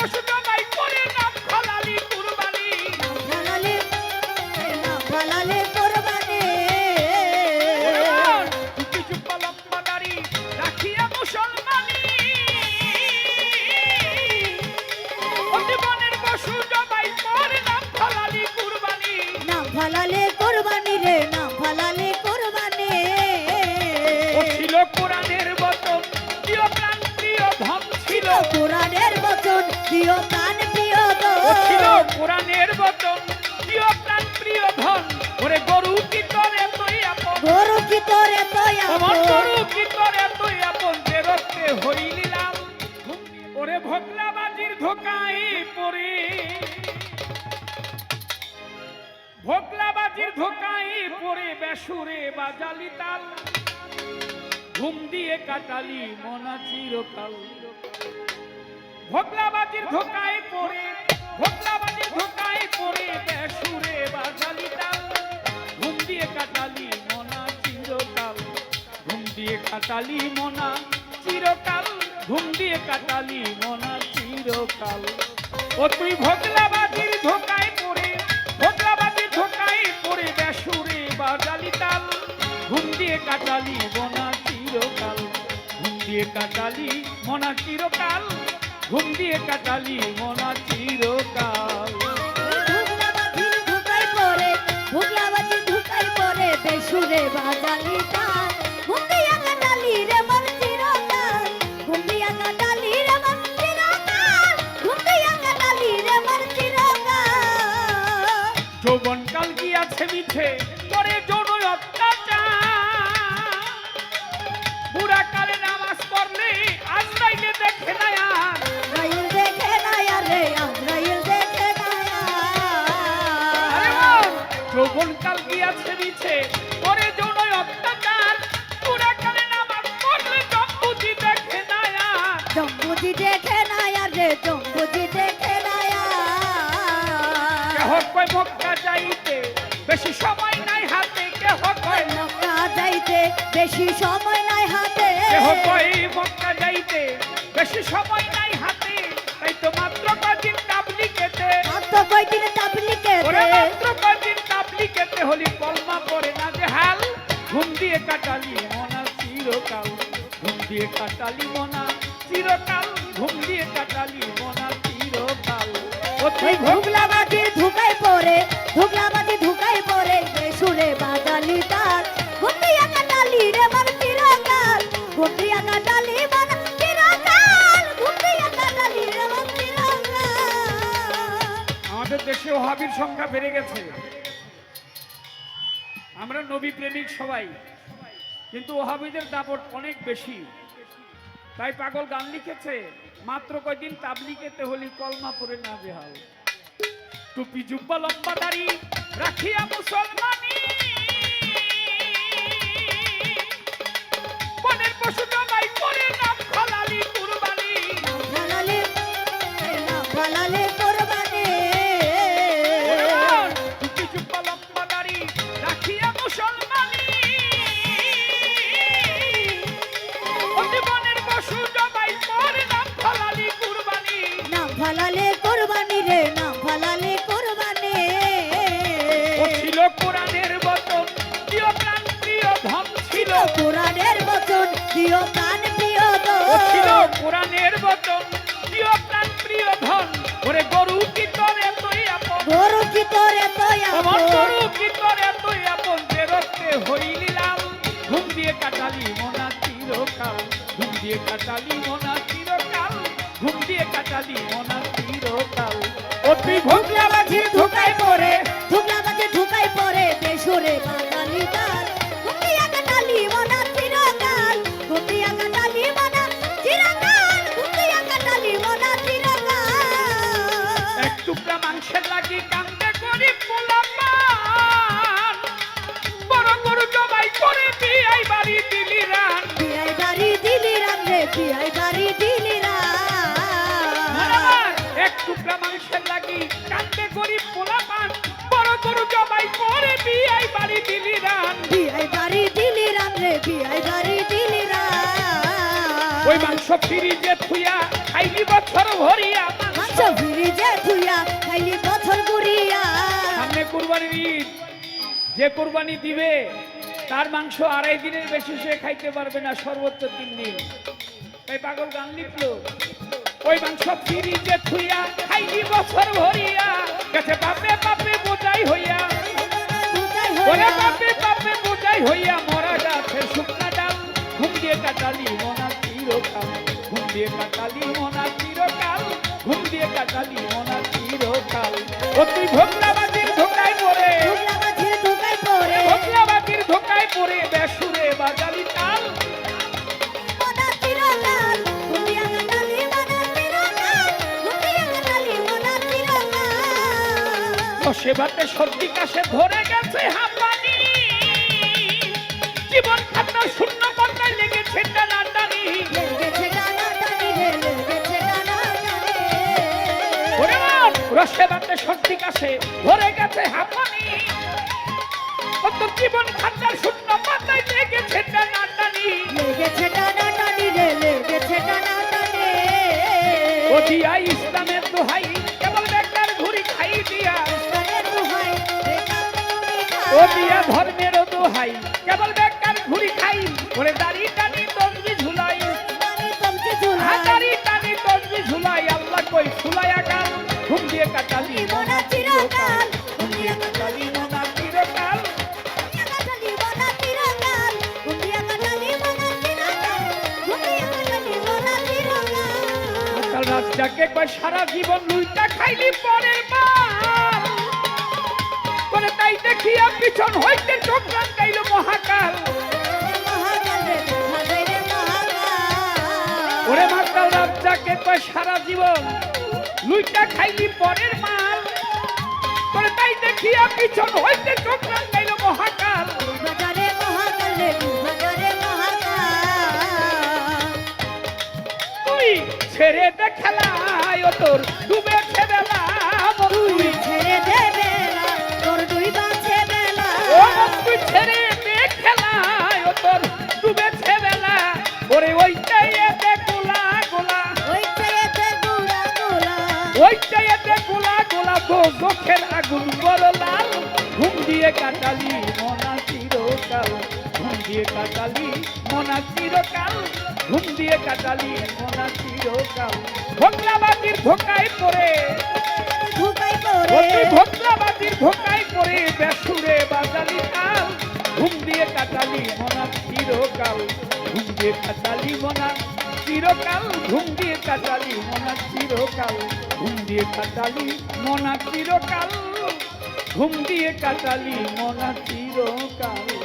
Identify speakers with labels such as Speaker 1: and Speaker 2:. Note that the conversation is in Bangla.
Speaker 1: পশু প্রিয় প্রাণ প্রিয় ছিল
Speaker 2: দোষ
Speaker 1: বচন প্রিয় প্রাণ প্রিয় ধন। ওরে গরু কি করে তুই আপন?
Speaker 2: গরু কি তোরে
Speaker 1: গরু কি করে তুই আপন? যে রক্তে হইলিলাম ওরে ভোগলা বাজির ধোকাই পড়ে ভোগলা বাজির ধোকাই পড়ে বেসুরে বাজালি তাল। ঘুম দিয়ে কাটালি মনা চিরকাল। ভোগলা বাজির ধোকাই পড়ে ভোগলা বাজির ধোকাই পড়ে বেসুরে বাজালি তাল ঘুম দিয়ে কাটালি মনা চিরকাল, ঘুম দিয়ে কাটালি মনা চিরকাল, ঘুম দিয়ে কাটালি মনা চিরকাল। ও তুই ভোগলা বাজির ধোকায় পড়ে ভোগলা বাজির ধোকায় পড়ে বেসুরে বাজালি তাল ঘুম দিয়ে কাটালি মনা চিরকাল, ঘুম দিয়ে কাটালি মনা চিরকাল। ঘুম দিয়ে কাটালি মনা চিরকাল।
Speaker 2: ধুকাই পরে ভুগলা বাজির ধুকাই পরে বেসুরে বাজালি তার। ঘুমিয়া কাটালি রে মন চিরকাল ঘুমিয়া কাটালি রে মন চিরকাল ঘুমিয়া কাটালি রে মন চিরকাল।
Speaker 1: যৌবনকাল গিয়াছে মিছে করে জনই গিয়াছে মিছে করে জনই অত্যাচার বুড়া কালে নামাজ পড়লে জম্বুজি দেখে না আর
Speaker 2: জম্বুজি দেখে না রে জম্বুজি দেখে না
Speaker 1: কেহ কয় মক্কা যাইতে বেশি সময় নাই হাতে কেহ কয়
Speaker 2: মক্কা যাইতে বেশি সময় নাই হাতে।
Speaker 1: কেহ কয় মক্কা যাইতে বেশি সময় নাই হাতে। তাই তো মাত্র কদিন তাবলিকেতে
Speaker 2: মাত্র কয়দিন তাবলিকে
Speaker 1: ওরে মাত্র কদিন হলি কলমা পরে না যে হাল? ঘুম দিয়ে কাটালি মনা চিরকাল। ঘুম দিয়ে কাটালি মনা চিরকাল। ঘুম দিয়ে কাটালি মনা চিরকাল।
Speaker 2: ওই ধুকলা বাজির ধুকাই পরে ধুকলা বাজি ধুকাই পরে সুরে বাজালি তার। গুন্ডিয়া কাটালি রে মন চিরকাল কাটালি মন চিরকাল। গুন্ডিয়া কাটালি রে মন চিরকাল।
Speaker 1: আমাদের দেশে ওহাবির সংখ্যা বেড়ে গেছে। আমরা নবী প্রেমিক সবাই, কিন্তু ওহাবিদের দাপট অনেক বেশি। তাই পাগল গান লিখেছে, মাত্র কয়দিন তাবলিকেতে হলি কলমা পরে না বেহাল। টুপি জুব্বা লম্বা দাড়ি রাখিয়া মুসলমানি। বনের কোরআনের বচন প্রিয় প্রাণ প্রিয় ধন ছিল।
Speaker 2: কোরআনের বচন প্রিয় প্রাণ প্রিয়
Speaker 1: ও ছিল কোরআনের বচন প্রিয় প্রাণ প্রিয় ধন। ওরে গরু কি করে তুই আপন?
Speaker 2: গরু কি তোরে
Speaker 1: গরু কি তুই আপন? যে রক্তে হইলিলাম ঘুম দিয়ে কাটালি মনা চিরকাল। ঘুম দিয়ে কাটালি মনা চিরকাল ঘুম দিয়ে কাটালি মনা চিরকাল। তুই ভোগলা বাজির ধোকায় পড়ে টুকরা মাংসের লাগি কান্দে গরিব পোলাপান। বড় গরু জবাই করে বিয়াই বাড়ি দিলি রান।
Speaker 2: বিয়াই বাড়ি দিলি রাম রে বিয়াই বাড়ি দিলি রাম
Speaker 1: ওই মাংস ফিরিজে থুইয়া খাইলি বছর ভরিয়া। মাংস
Speaker 2: ফিরিজে থুইয়া খাইলি বছর গুড়িয়া
Speaker 1: সামনে কুরবানির ঈদ। যে কুরবানি দিবে তার মাংস আড়াই দিনের বেশি সে খাইতে পারবে না সর্বোচ্চ তিন দিন। তাই পাগল গান লিখলো। ওই মাংস ফিরিজে থুইয়া খাইলি বছর ভরিয়া। গেছে বাপে বাপে বোঝাই হইয়া। ওরে বাপে বাপে বোঝাই হইয়া মরা গাছে শুকনা ডাল। ঘুম দিয়ে কাটালি মনা চিরকাল। ঘুম দিয়ে কাটালি মনা চিরকাল। ঘুম দিয়ে কাটালি মনা বসে বাতে সর্দি কাশে ধরে গেছে হাঁপানি জীবন খাতা শূন্য পাতায় লেগেছে টানাটানি
Speaker 2: লেগেছে টানা টানি রে লেগেছে টানা টানি
Speaker 1: ওরে বাপ, রসে বাতে সর্দি কাশে ধরে গেছে হাঁপানি। কত জীবন খাতার শূন্য পাতায় ওরে দাড়ি টানি তসবি ঝুলাই।
Speaker 2: দাড়ি ঝুলাই।
Speaker 1: হাজারি টানি তসবি ঝুলাই আল্লাহ কই ফুলাই আকাল ঘুম দিয়ে কাটালি
Speaker 2: মনা চিরকাল,
Speaker 1: ঘুম দিয়ে কাটালি মনা চিরকাল। কই সারা জীবন লুইটা খাইলি পরের মাল করে তাই দেখিয়া পিছন হইতে চোখ গাইল মহাকাল। কয় সারা জীবন? লুইটা খাইলি পরের মাল। তোরে তাই দেখিয়া পিছন হইতে চোখ রাখাইল মহাকাল।
Speaker 2: বাজারে মহাকাল রে, বাজারে মহাকাল।
Speaker 1: তুই ছেড়ে দে খেলায় তোর ডুবে তো চোখের আগুন বড় লাল ঘুম দিয়ে কাটালি মনা চিরকাল ঘুম দিয়ে কাটালি মনা চিরকাল ঘুম দিয়ে কাটালি মনা চিরকাল। ভোগলাবাজির ধোকায় পড়ে অতি
Speaker 2: পড়ে।
Speaker 1: ভোগলাবাজির ধোকায় পড়ে বেসুরে বাজালি কাল ঘুম দিয়ে কাটালি মনা চিরকাল ঘুম দিয়ে কাটালি মনা চিরকাল ঘুম দিয়ে কাটালি, মনা চিরকাল ঘুম দিয়ে কাটালি, মনা চিরকাল ঘুম দিয়ে কাটালি, মনা চিরকাল।